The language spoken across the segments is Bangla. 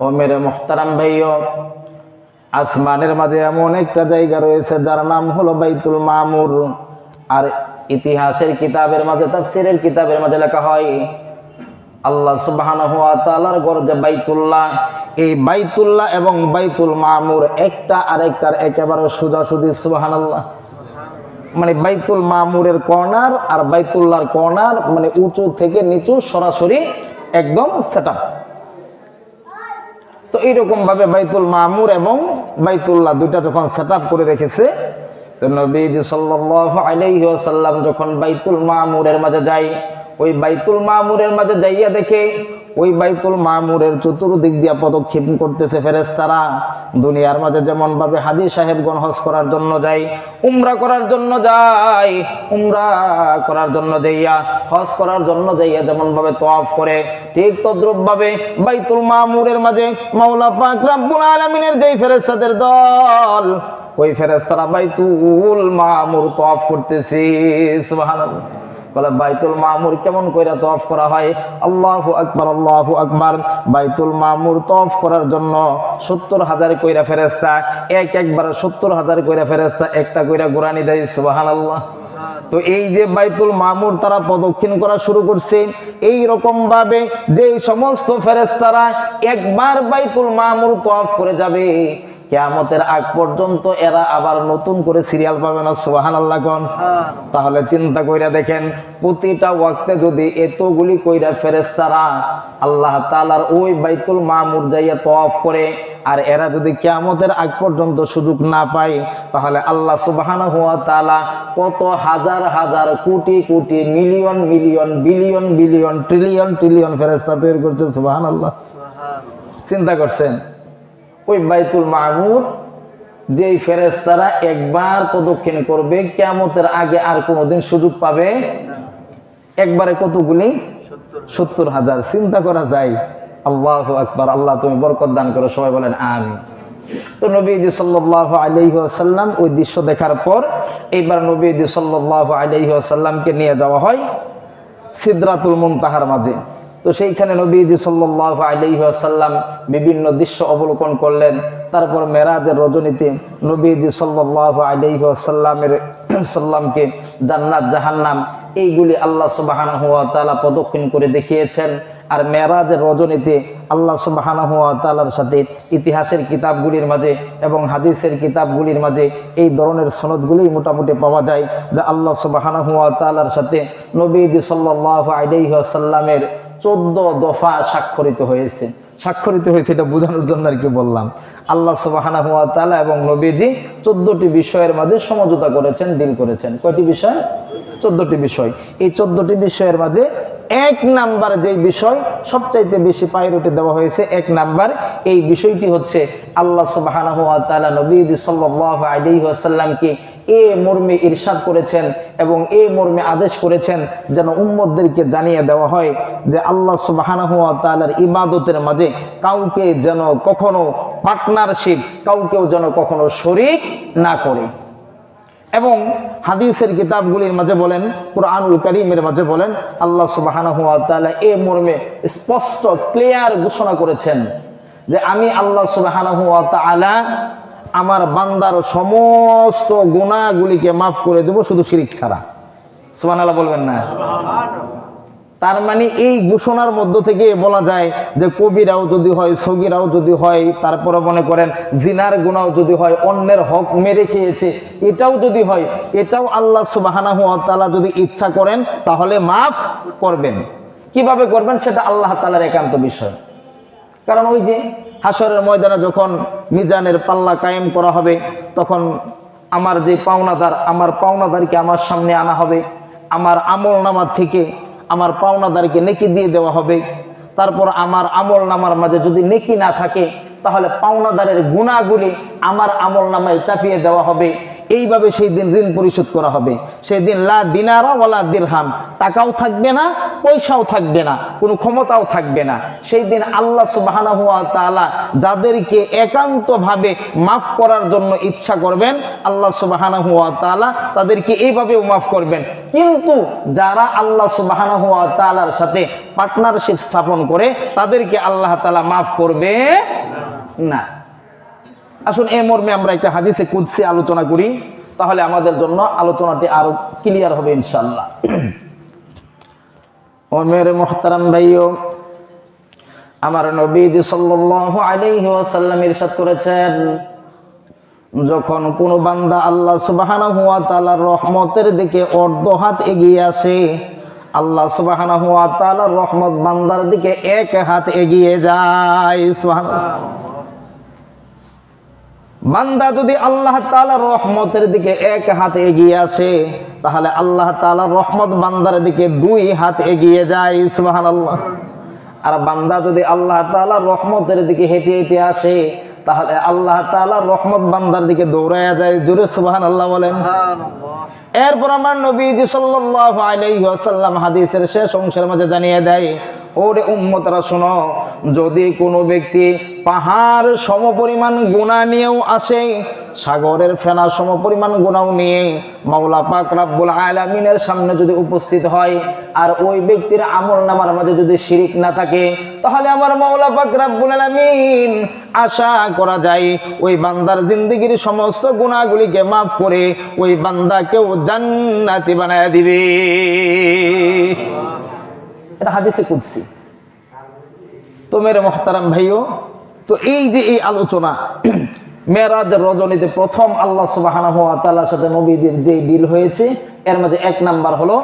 ও মেরে মোহতারাম ভাইও, আসমানের মাঝে এমন একটা জায়গা রয়েছে যার নাম হলো বাইতুল মামুর। আর ইতিহাসের কিতাবের মাঝে, তাফসীরের কিতাবের মাঝে লেখা হয়, আল্লাহ সুবহানাহু ওয়া তাআলার ঘর যে বাইতুল্লাহ। এই বাইতুল্লাহ এবং বাইতুল মামুর একটা আরেকটার একেবারে সোজাসুজি, সুবহানাল্লাহ। মানে বাইতুল মামুরের কর্নার আর বাইতুল্লাহর কর্নার মানে উঁচু থেকে নিচু সরাসরি একদম সেটআপ তো এইরকমভাবে বাইতুল মামুর এবং বাইতুল্লাহ দুইটা যখন সেট করে রেখেছে, তো নবীজি সাল্লাসাল্লাম যখন বাইতুল মামুরের মাঝে যাই ওই বাইতুল মামুরের মাঝে যাইয়া দেখে ওই বাইতুল মামুরের চতুর্দিক দিয়া পদক্ষেপ করতেছে ফেরেশতারা। দুনিয়ার মাঝে যেমন ভাবে হাজি সাহেবগণ হজ করার জন্য যায়, উমরা করার জন্য যায়, উমরা করার জন্য যাইয়া, হজ করার জন্য যাইয়া যেমন ভাবে তোয়াফ করে, ঠিক তদ্রুপ ভাবে বাইতুল মামুরের মাঝে মাওলা পাক রাব্বুল আলামিনের যেই ফেরেশতাদের দল, ওই ফেরেশতারা বাইতুল মামুর তোয়াফ করতেছে, সুবহানাল্লাহ। বলে, বাইতুল মামুর কেমন কইরা তফ করা হয়? আল্লাহু আকবার আল্লাহু আকবার। বাইতুল মামুর তফ করার জন্য সত্তর হাজার কইরা ফেরেস্তা এক একবার সত্তর হাজার কইরা ফেরেস্তা একটা কইরা গোরানি দেয়, সুবহানাল্লাহ। তো এই যে বাইতুল মামুর তারা প্রদক্ষিণ করা শুরু করছে, এই রকম ভাবে যে সমস্ত ফেরেস্তারা একবার বাইতুল মামুর তফ করে যাবে। কেয়ামতের আগ পর্যন্ত এরা আবার নতুন করে সিরিয়াল পাবে না সোহান আল্লাহ কন তাহলে চিন্তা কইরা দেখেন প্রতিটা ওয়াক্তে যদি এতগুলি কইরা ফেরেস্তারা আল্লাহ তালার ওই বাইতুল মামুর যাইয়া তফ করে আর এরা যদি কেয়ামতের আগ পর্যন্ত সুযোগ না পায় তাহলে আল্লাহ সুবাহানা হুয়া তালা কত হাজার হাজার কোটি কোটি million million billion billion trillion trillion ফেরেস্তা তৈরি করছে সুবাহান আল্লাহ চিন্তা করছেন? ওই বাইতুল মামুর, যেই ফেরেস্তারা একবার প্রদক্ষিণ করবে কেমতের আগে আর কোনোদিন সুযোগ পাবে একবারে কতগুলি? সত্তর হাজার। চিন্তা করা যায়। আল্লাহ আকবার, আল্লাহ তুমি বরকত দান করো, সবাই বলেন আমি তো নবীজি সাল্লাহ আসাল্লাম ওই দৃশ্য দেখার পর এইবার নবীজি সাল্লাহ আলাইহি আসাল্লামকে নিয়ে যাওয়া হয় সিদ্রাতুল মুনতাহার মাঝে। তো সেইখানে নবীজি সাল্লাহ আলাইসাল্লাম বিভিন্ন দৃশ্য অবলোকন করলেন। তারপর মেরাজের রজনীতে নবীজি সাল্লাহ আলাইসাল্লামের সাল্লামকে জান্নাত, জাহান্নাম, এইগুলি আল্লাহ সুবাহান হুয়া তালা প্রদক্ষিণ করে দেখিয়েছেন। আর মেরাজের রজনীতে আল্লাহ সুবাহানা হুয়া তালার সাথে ইতিহাসের কিতাবগুলির মাঝে এবং হাদিসের কিতাবগুলির মাঝে এই ধরনের সনদগুলি মোটামুটি পাওয়া যায়, যা আল্লাহ সুবাহানা হুয়া তালার সাথে নবীজি সাল্লাহ আলাইসাল্লামের চোদ্দ দফা স্বাক্ষরিত হয়েছে। স্বাক্ষরিত হয়েছে এটা বোঝানোর জন্য আর কি বললাম। আল্লাহ সুবাহানা হুয়া তালা এবং নবীজি চোদ্দটি বিষয়ের মাঝে সমঝোতা করেছেন, ডিল করেছেন। কয়টি বিষয়? চোদ্দটি বিষয়। এই চোদ্দটি বিষয়ের মাঝে এক নাম্বার যে বিষয় সবচাইতে বেশি প্রায়োরিটি দেওয়া হয়েছে, এক নাম্বার এই বিষয়টি হচ্ছে আল্লাহ তালা নবীজি সাল্লাহ আলাইহি আসাল্লামকে এ মর্মে ইরশাদ করেছেন এবং এ মর্মে আদেশ করেছেন যেন উম্মদদেরকে জানিয়ে দেওয়া হয় যে আল্লাহ সুবাহানাহু ওয়া তাআলার ইবাদতের মাঝে কাউকে যেন কখনো পার্টনারশিপ কাউকেও যেন কখনো শরিক না করে। এবং হাদিসের কিতাবগুলির মাঝে বলেন, কোরআনুল করিমের মাঝে বলেন, আল্লাহ সুবাহ এ মর্মে স্পষ্ট, ক্লিয়ার ঘোষণা করেছেন যে আমি আল্লাহ সুবাহ আমার বান্দার সমস্ত গুণাগুলিকে মাফ করে দেব শুধু শিরিক ছাড়া। সুবাহ বলবেন না? তার মানে এই ঘোষণার মধ্য থেকে বলা যায় যে কবিরাও যদি হয়, সগিরাও যদি হয় তারপরে মনে করেন জিনার গুণাও যদি হয়, অন্যের হক মেরে খেয়েছে, এটাও যদি হয়, এটাও আল্লাহ সুবাহানা তালা যদি ইচ্ছা করেন, তাহলে মাফ করবেন। কীভাবে করবেন সেটা আল্লাহ তালার একান্ত বিষয়। কারণ ওই যে হাসরের ময়দানে যখন মিজানের পাল্লা কায়েম করা হবে, তখন আমার যে পাওনাদার, আমার পাওনাদারকে আমার সামনে আনা হবে, আমার আমল নামার থেকে আমার পাওনাদারকে নেকি দিয়ে দেওয়া হবে। তারপর আমার আমল নামার মাঝে যদি নেকি না থাকে, তাহলে পাওনাদারের গুণাগুলি আমার আমল নামায় চাপিয়ে দেওয়া হবে। এইভাবে সেই দিন ঋণ পরিশোধ করা হবে। সেই দিন লা দিনারা ওয়ালা দিরহাম। টাকাও থাকবে না, পয়সাও থাকবে না, কোনো ক্ষমতাও থাকবে না। সেই দিন আল্লাহ সুবহানাহু ওয়া তাআলা যাদেরকে একান্তভাবে মাফ করার জন্য ইচ্ছা করবেন, আল্লাহ সুবহানাহু ওয়া তাআলা তাদেরকে এইভাবেও মাফ করবেন। কিন্তু যারা আল্লাহ সুবহানাহু ওয়া তাআলার সাথে পার্টনারশিপ স্থাপন করে, তাদেরকে আল্লাহ তাআলা মাফ করবে না। আসুন, এ মর্মে আমরা একটা হাদিসে কুদসি আলোচনা করি। তাহলে আমাদের জন্য আলোচনাটি আরও ক্লিয়ার হবে ইনশাল্লাহ ও মেরে মোহতারাম ভাইও, আমার নবীজি সাল্লাল্লাহু আলাইহি ওয়াসাল্লাম ইরশাদ করেছেন, যখন কোন বান্দা আল্লাহ সুবহানাহু ওয়া তাআলার রহমতের দিকে অর্ধ হাত এগিয়ে আসে, আল্লাহ সুবহানাহু ওয়া তাআলার রহমত বান্দার দিকে এক হাত এগিয়ে যায়। সুবহানাল্লাহ। বান্দা যদি আল্লাহ তাআলার রহমতের দিকে এক হাত এগিয়ে আসে তাহলে আল্লাহ তাআলার রহমত বান্দার দিকে দুই হাত এগিয়ে যায় সুবহানাল্লাহ। আর বান্দা যদি আল্লাহ তাআলার রহমতের দিকে হেঁটে হেঁটে আসে তাহলে আল্লাহ তাআলার রহমত বান্দার দিকে দৌড়ায়া যায়। জোরে সুবহানাল্লাহ বলেন। এরপর আমার নবীজি সাল্লাল্লাহু আলাইহি হাদিসের শেষ অংশের মাঝে জানিয়ে দেয় ওরে উম্মতরা শোনো, যদি কোনো ব্যক্তি পাহাড় সমপরিমাণ গুণা নিয়েও আসে, সাগরের ফেনা সমপরিমাণ গুণাও নিয়ে মাওলা পাক রাব্বুল আলামিনের সামনে যদি উপস্থিত হয়, আর ওই ব্যক্তির আমল নামার মাঝে যদি শিরিক না থাকে, তাহলে আমার মাওলা পাক রাব্বুল আলামিন আশা করা যায়, ওই বান্দার জিন্দগির সমস্ত গুণাগুলিকে মাফ করে ওই বান্দাকেও জান্নাতি বানায় দিবে। এটা হাদিসে কুদসি। তো মেরে মহতারাম ভাইও, তো এই যে এই আলোচনা মেয়েরাজ রজনীতে প্রথম আল্লাহ সুবাহ সাথে নবীদের যে ডিল হয়েছে, এর মাঝে এক নাম্বার হলো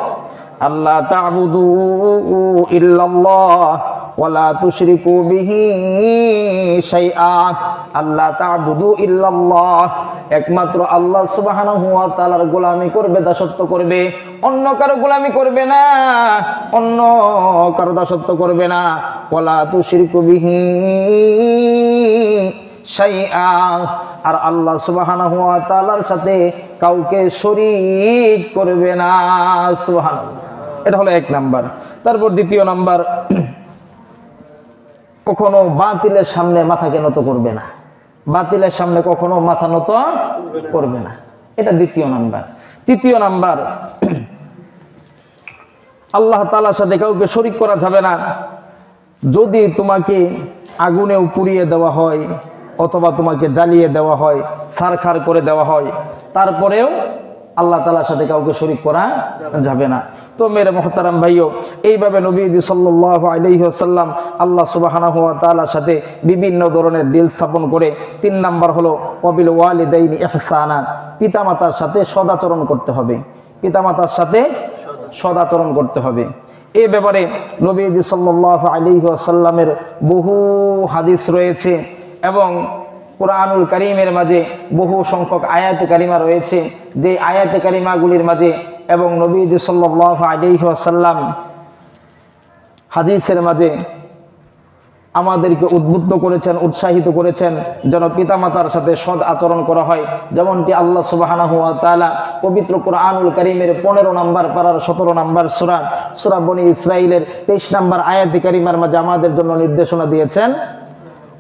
আল্লাহ ওয়ালা তুশরিকু বিহি শাইআ আল্লাহ তা'বুদু ইল্লাল্লাহ। একমাত্র আল্লাহ সুবহানাহু ওয়া তাআলার গোলামি করবে, দাসত্ব করবে। অন্য কারও গোলামি করবে না, অন্য কারও দাসত্ব করবে না। ওয়ালা তুশরিকু বিহি শাইআ, আর আল্লাহ সুবহানাহু ওয়া তাআলার সাথে কাউকে শরীক করবে না, সুবহানাল্লাহ। এটা হলো এক নাম্বার। তারপর দ্বিতীয় নাম্বার কখনো বাতিলের সামনে মাথাকে নত করবে না। বাতিলের সামনে কখনো মাথা নত করবে না। এটা দ্বিতীয় নাম্বার। তৃতীয় নাম্বার, আল্লাহ তালার সাথে কাউকে শরিক করা যাবে না। যদি তোমাকে আগুনেও পুড়িয়ে দেওয়া হয় অথবা তোমাকে জ্বালিয়ে দেওয়া হয়, সারখার করে দেওয়া হয়, তারপরেও আল্লাহ তালার সাথে কাউকে শরিক করা যাবে না। তো মেরে মোহতারাম ভাইও, এইভাবে নবীজি সাল্লাহ আলহিহাসাল্লাম আল্লাহ সুবাহানাহ তালার সাথে বিভিন্ন ধরনের ডিল স্থাপন করে, তিন নাম্বার হলো অবিল ওয়ালিদাইনি এহসানা পিতামাতার সাথে সদাচরণ করতে হবে। পিতামাতার সাথে সদাচরণ করতে হবে। এ ব্যাপারে নবীজি সাল্লাহ আলিহাসাল্লামের বহু হাদিস রয়েছে এবং কোরআনুল করিমের মাঝে বহু সংখ্যক আয়াত কারিমা রয়েছে। যে আয়াত কারিমাগুলির মাঝে এবং নবীজি সাল্লাহ আলিহাসাল্লাম হাদিসের মাঝে আমাদেরকে উদ্বুদ্ধ করেছেন, উৎসাহিত করেছেন, যেন পিতামাতার সাথে সৎ আচরণ করা হয়। যেমনটি আল্লাহ সুবাহানাহু ওয়া তাআলা পবিত্র কোরআনুল করিমের পনেরো নম্বর পাড়ার সতেরো নম্বর সুরা সুরা বনি ইসরাইলের তেইশ নম্বর আয়াতি কারিমার মাঝে আমাদের জন্য নির্দেশনা দিয়েছেন।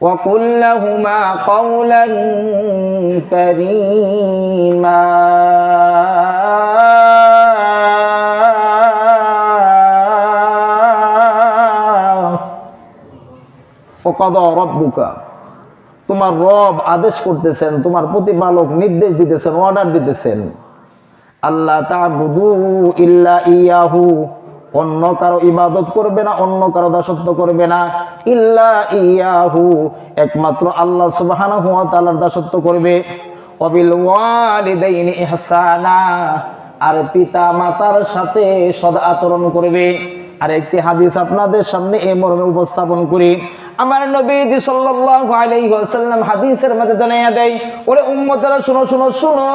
وقل لهما قولا كريما وقضى ربك তোমার রব আদেশ করতেছেন তোমার প্রতিপালক নির্দেশ দিতেছেন অর্ডার দিতেছেন আল্লাহ তাবুদু ইল্লা ইয়াহু অন্য কারও ইবাদত করবে না, অন্য কারও দাসত্ব করবে না। ইল্লা ইয়াহু, একমাত্র আল্লাহ সুবহানাহু ওয়া তাআলার দাসত্ব করবে। ওয়াবিল ওয়ালিদাইনি ইহসানা, আর পিতা মাতার সাথে সদ আচরণ করবে। আর একটি হাদিস আপনাদের সামনে এই মর্মে উপস্থাপন করি। আমার নবীজি সাল্লাল্লাহু আলাইহি ওয়াসাল্লাম হাদিসের মাঝে জানাইয়া দেয়, ওরে উম্মতেরা, শুনো শুনো শুনো,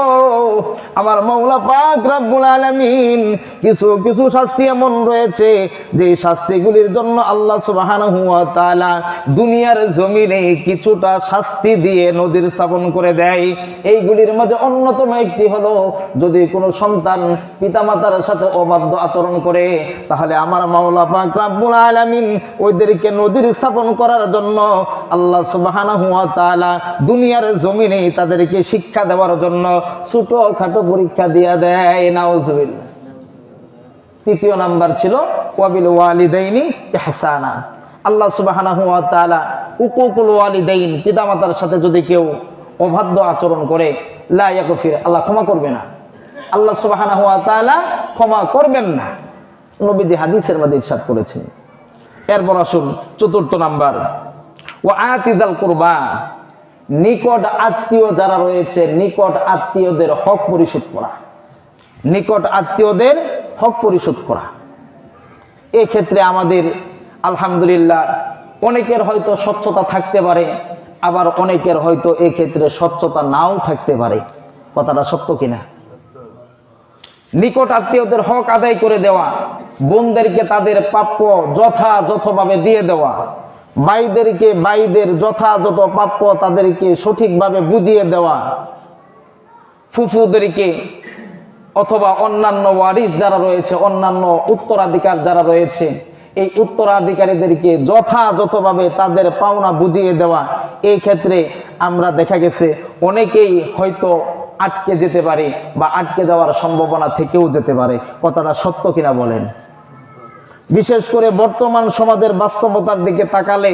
আমার মাওলা পাক রব্বুল আলামিন কিছু কিছু শাস্তি এমন রয়েছে, যে শাস্তিগুলির জন্য আল্লাহ সুবহানাহু ওয়া তাআলা দুনিয়ার জমিনে কিছুটা শাস্তি দিয়ে নদীর স্থাপন করে দেয়। এইগুলির মাঝে অন্যতম একটি হলো, যদি কোনো সন্তান পিতামাতার সাথে অবাধ্য আচরণ করে, তাহলে আমার মাওলা পাক রব্বুল আলামিন ওইদেরকে নদীর স্থাপন করার জন্য আল্লাহ সুবহানাহু ওয়া তাআলা দুনিয়ার জমিনে তাদেরকে শিক্ষা দেওয়ার জন্য ছোট খাটো পরীক্ষা দিয়া দেয়। নাউজুবিল্লাহ। তৃতীয় নাম্বার ছিল, ওয়াবিল ওয়ালিদাইনি ইহসানা। আল্লাহ সুবহানাহু ওয়া তাআলা উকুকুল ওয়ালিদাইন, পিতামাতার সাথে যদি কেউ অবাধ্য আচরণ করে, লা ইয়াগফির, আল্লাহ ক্ষমা করবে না। আল্লাহ সুবহানাহু ওয়া তাআলা ক্ষমা করবেন না। নবীজি হাদিসের মধ্যে ইরশাদ করেছেন। এরপর আসুন চতুর্থ নাম্বার। ও আতিজাল কুরবা, নিকট আত্মীয় যারা রয়েছে, নিকট আত্মীয়দের হক পরিশোধ করা। নিকট আত্মীয়দের হক পরিশোধ করা। এক্ষেত্রে আমাদের আলহামদুলিল্লাহ অনেকের হয়তো স্বচ্ছতা থাকতে পারে, আবার অনেকের হয়তো এক্ষেত্রে স্বচ্ছতা নাও থাকতে পারে। কথাটা সত্য কিনা? নিকট আত্মীয়দের হক আদায় করে দেওয়া বোনদেরকে তাদের প্রাপ্য যথাযথভাবে দিয়ে দেওয়া। ভাইদেরকে ভাইদের যথাযথ প্রাপ্য তাদেরকে সঠিকভাবে বুঝিয়ে দেওয়া। ফুফুদেরকে অথবা অন্যান্য ওয়ারিস যারা রয়েছে, অন্যান্য উত্তরাধিকার যারা রয়েছে, এই উত্তরাধিকারীদেরকে যথাযথভাবে তাদের পাওনা বুঝিয়ে দেওয়া, এই ক্ষেত্রে আমরা দেখা গেছে অনেকেই হয়তো আটকে যেতে পারে বা আটকে যাওয়ার সম্ভাবনা থেকেও যেতে পারে। কথাটা সত্য কিনা বলেন? বিশেষ করে বর্তমান সমাজের বাস্তবতার দিকে তাকালে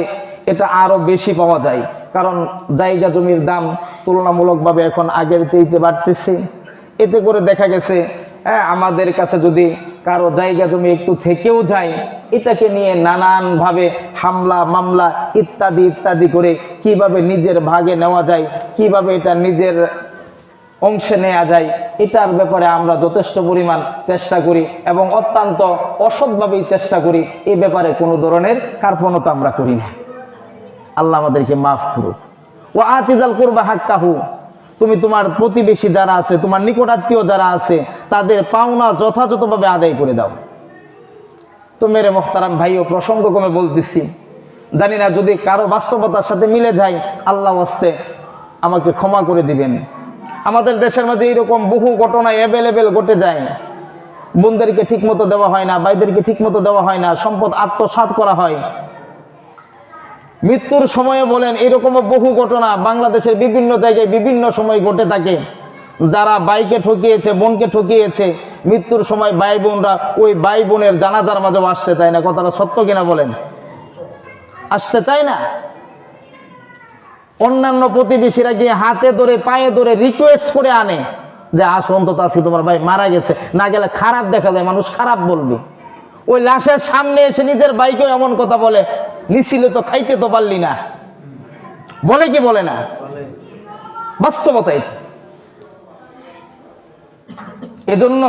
এটা আরও বেশি পাওয়া যায়। কারণ জায়গা জমির দাম তুলনামূলকভাবে এখন আগের চেয়েতে বাড়তেছে। এতে করে দেখা গেছে হ্যাঁ আমাদের কাছে যদি কারও জায়গা জমি একটু থেকেও যায়, এটাকে নিয়ে নানানভাবে হামলা, মামলা ইত্যাদি ইত্যাদি করে কীভাবে নিজের ভাগে নেওয়া যায়, কীভাবে এটা নিজের অংশে নেওয়া যায়, এটার ব্যাপারে আমরা যথেষ্ট পরিমাণ চেষ্টা করি এবং অত্যন্ত অসৎভাবেই চেষ্টা করি, এ ব্যাপারে কোনো ধরনের কার্পণতা আমরা করি না। আল্লাহ আমাদেরকে মাফ করুক। ও আতিজাল করবা হাক্কাহু, তুমি তোমার প্রতিবেশী যারা আছে, তোমার নিকটাত্মীয় যারা আছে, তাদের পাওনা যথাযথভাবে আদায় করে দাও। তো মেরে মোখতারাম ভাইও, প্রসঙ্গক্রমে বলতেছি, জানি না যদি কারও বাস্তবতার সাথে মিলে যায়, আল্লাহ আসতে আমাকে ক্ষমা করে দিবেন। আমাদের দেশের মাঝে এইরকম বহু ঘটনা অ্যাভেলেবেল ঘটে যায়। বোনদেরকে ঠিক মতো দেওয়া হয় না, ভাইদেরকে ঠিক মতো দেওয়া হয় না, সম্পদ আত্মসাৎ করা হয়। মৃত্যুর সময়ে বলেন এরকমও বহু ঘটনা বাংলাদেশের বিভিন্ন জায়গায় বিভিন্ন সময় ঘটে থাকে। যারা বাইকে ঠকিয়েছে, বোনকে ঠকিয়েছে, মৃত্যুর সময় ভাই বোনরা ওই ভাই বোনের জানাজার মাঝেও আসতে চায় না। কথাটা সত্য কিনা বলেন? আসতে চায় না? অন্যান্য প্রতিবেশীরা গিয়ে হাতে ধরে, পায়ে ধরে রিকোয়েস্ট করে আনে যে আসুন তো আজকে তোমার ভাই মারা গেছে। না গেলে খারাপ দেখা যায়, মানুষ খারাপ বলবে। ওই লাশের সামনে এসে নিজের বাইকেও এমন কথা বলে নিছিলে তো খাইতে তো পারলি না। বলে কি বলে না? বাস্তবতা এটি। এজন্য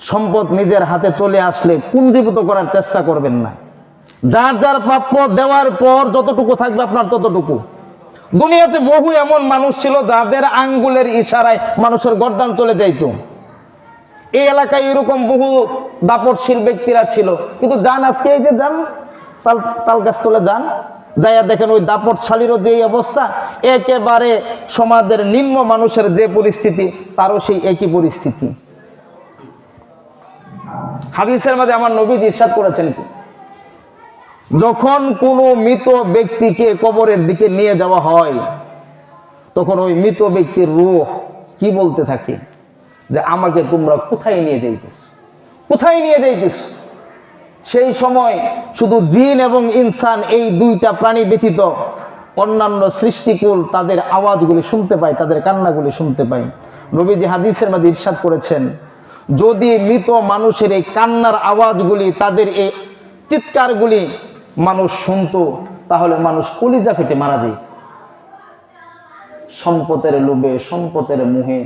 সম্পদ নিজের হাতে চলে আসলে পুঞ্জীভূত করার চেষ্টা করবেন না। যার যার প্রাপ্য দেওয়ার পর যতটুকু থাকবে আপনার ততটুকু। দুনিয়াতে বহু এমন মানুষ ছিল যাদের আঙ্গুলের ইশারায় মানুষের গরদান চলে যাইত। এই এলাকায় এরকম বহু দাপটশীল ব্যক্তিরা ছিল। কিন্তু যান আজকে এই যে যান, তাল তাল গাছ তোলে যান, যাইয়া দেখেন ওই দাপটশালীরও যে অবস্থা, একেবারে সমাজের নিম্ন মানুষের যে পরিস্থিতি, তারও সেই একই পরিস্থিতি। হাদিসের মাঝে আমার নবীজি ইরশাদ করেছেন কি? যখন কোনো মৃত ব্যক্তিকে কবরের দিকে নিয়ে যাওয়া হয়, তখন ওই মৃত ব্যক্তির রূহ কি বলতে থাকে? যে আমাকে তোমরা কোথায় নিয়ে যাইতেছ? কোথায় নিয়ে যাইতেছ? সেই সময় শুধু জিন এবং ইনসান এই দুইটা প্রাণী ব্যতীত অন্যান্য সৃষ্টিকুল তাদের আওয়াজগুলি শুনতে পায়, তাদের কান্নাগুলি শুনতে পায়। নবীজি হাদিসের মধ্যে ইরশাদ করেছেন, যদি মৃত মানুষের এই কান্নার আওয়াজগুলি তাদের এই চিৎকারগুলি মানুষ শুনতো, তাহলে মানুষ কলিজা ফেটে মারা যেত। সম্পদের লোভে, সম্পদের মুহে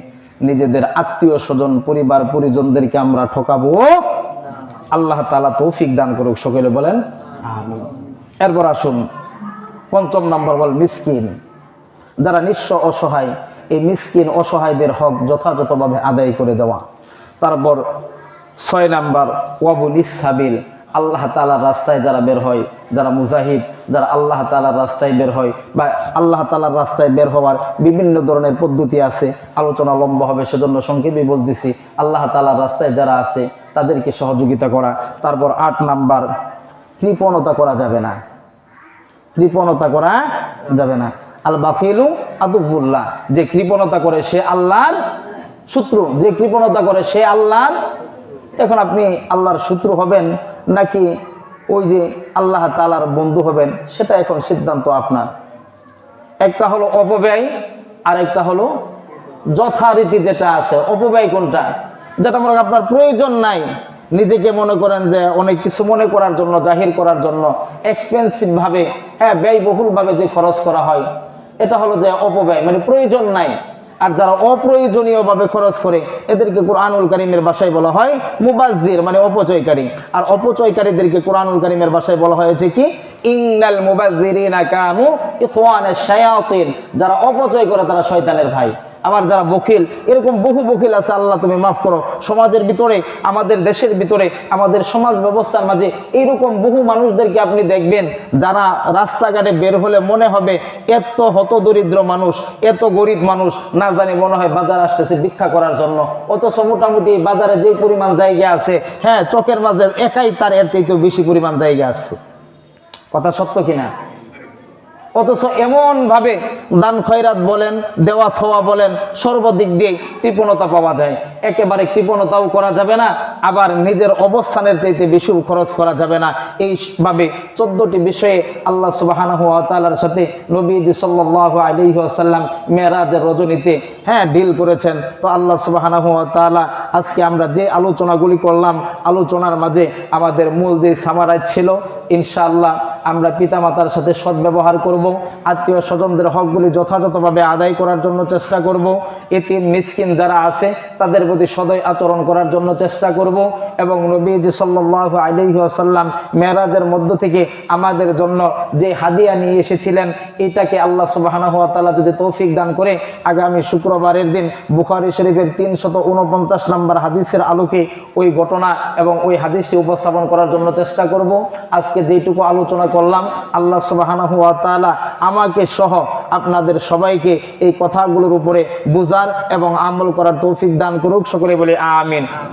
নিজেদের আত্মীয় স্বজন, পরিবার, পরিজনদেরকে আমরা ঠকাবো। আল্লাহ তালা তৌফিক দান করুক সকলে বলেন এরপর আসুন, পঞ্চম নম্বর বল মিসকিন। যারা নিঃস্ব অসহায়, এই মিসকিন অসহায়দের হক যথাযথভাবে আদায় করে দেওয়া। তারপর ছয় নাম্বার ওয়াবুল ইসাবিল আল্লাহ তালার রাস্তায় যারা বের হয়, যারা মুজাহিদ, যারা আল্লাহ তালার রাস্তায় বের হয় বা আল্লাহ তালার রাস্তায় বের হওয়ার বিভিন্ন ধরনের পদ্ধতি আছে, আলোচনা লম্বা হবে, সেজন্য সংক্ষেপে বলতেছি, আল্লাহ তালার রাস্তায় যারা আছে, তাদেরকে সহযোগিতা করা। তারপর আট নাম্বার, কৃপণতা করা যাবে না। কৃপণতা করা যাবে না। আল বাফিলু আদুবুল্লাহ, যে কৃপণতা করে সে আল্লাহর শত্রু, যে কৃপণতা করে সে আল্লাহর, এখন আপনি আল্লাহর শত্রু হবেন নাকি ওই যে আল্লাহ তালার বন্ধু হবেন, সেটা এখন সিদ্ধান্ত আপনার। একটা হলো অপব্যয় আর একটা হলো যথারীতি যেটা আছে। অপব্যয় কোনটা? যেটা মনে আপনার প্রয়োজন নাই। নিজেকে মনে করেন যে অনেক কিছু মনে করার জন্য, জাহির করার জন্য এক্সপেন্সিভ ভাবে হ্যাঁ ব্যয়বহুল ভাবে যে খরচ করা হয়, এটা হলো যে অপব্যয়। মানে প্রয়োজন নাই। আর যারা অপ্রয়োজনীয় ভাবে খরচ করে, এদেরকে কোরআনুল করিমের বাসায় বলা হয় মুবাজদির মানে অপচয়কারী। আর অপচয়কারীদেরকে কোরআনুল করিমের বাসায় বলা হয়েছে কি? ইংনাল শায়াতিন। যারা অপচয় করে তারা শয়তানের ভাই। আবার যারা বকিল, এরকম বহু বকিল আছে, আল্লাহ তুমি মাফ করো। সমাজের ভিতরে, আমাদের দেশের ভিতরে, আমাদের সমাজ ব্যবস্থার মাঝে এইরকম বহু মানুষদেরকে আপনি দেখবেন, যারা রাস্তাঘাটে বের হলে মনে হবে, এত হত দরিদ্র মানুষ, এত গরিব মানুষ, না জানি মনে হয় বাজার আসতেছে ভিক্ষা করার জন্য। অথচ মোটামুটি বাজারে যে পরিমাণ জায়গা আছে হ্যাঁ চকের মাঝে একাই তার এর চাইতেও বেশি পরিমাণ জায়গা আছে। কথা সত্য কিনা? অথচ এমন ভাবে দান খয়রাত বলেন, দেওয়া থোয়া বলেন, সর্বদিক দিয়ে কৃপণতা পাওয়া যায়। একেবারে কৃপণতাও করা যাবে না, আবার নিজের অবস্থানের চাইতে বেশি খরচ করা যাবে না। এইভাবে চোদ্দটি বিষয়ে আল্লাহ সুবাহানাহ তালার সাথে নবীজি সাল্লাহ আলী আসাল্লাম মেয়েরাজের রজনীতে হ্যাঁ ডিল করেছেন। তো আল্লাহ সুবাহানাহ তালা আজকে আমরা যে আলোচনাগুলি করলাম, আলোচনার মাঝে আমাদের মূল যে সামারাজ ছিল, ইনশাআল্লাহ আমরা পিতামাতার সাথে সদ্ব্যবহার করব। আত্মীয় স্বজনদের হকগুলি যথাযথভাবে আদায় করার জন্য চেষ্টা করব, এতিম, মিসকিন যারা আছে, তাদের প্রতি সদয় আচরণ করার জন্য চেষ্টা করব এবং নবীজি সাল্লাহ আলহি আসাল্লাম মেরাজের মধ্য থেকে আমাদের জন্য যে হাদিয়া নিয়ে এসেছিলেন, এটাকে আল্লাহ সুবাহানা হাত তালা যদি তৌফিক দান করে, আগামী শুক্রবারের দিন বুখারি শরীফের তিনশত উনপঞ্চাশ নম্বর হাদিসের আলোকে ওই ঘটনা এবং ওই হাদিসটি উপস্থাপন করার জন্য চেষ্টা করব। আজকে যেটুকু আলোচনা করলাম, আল্লাহ সুবাহানা হাত তালা আমাকে সহ আপনাদের সবাইকে এই কথাগুলোর উপরে বোঝার এবং আমল করার তৌফিক দান করুক। সকলে বলে আমিন।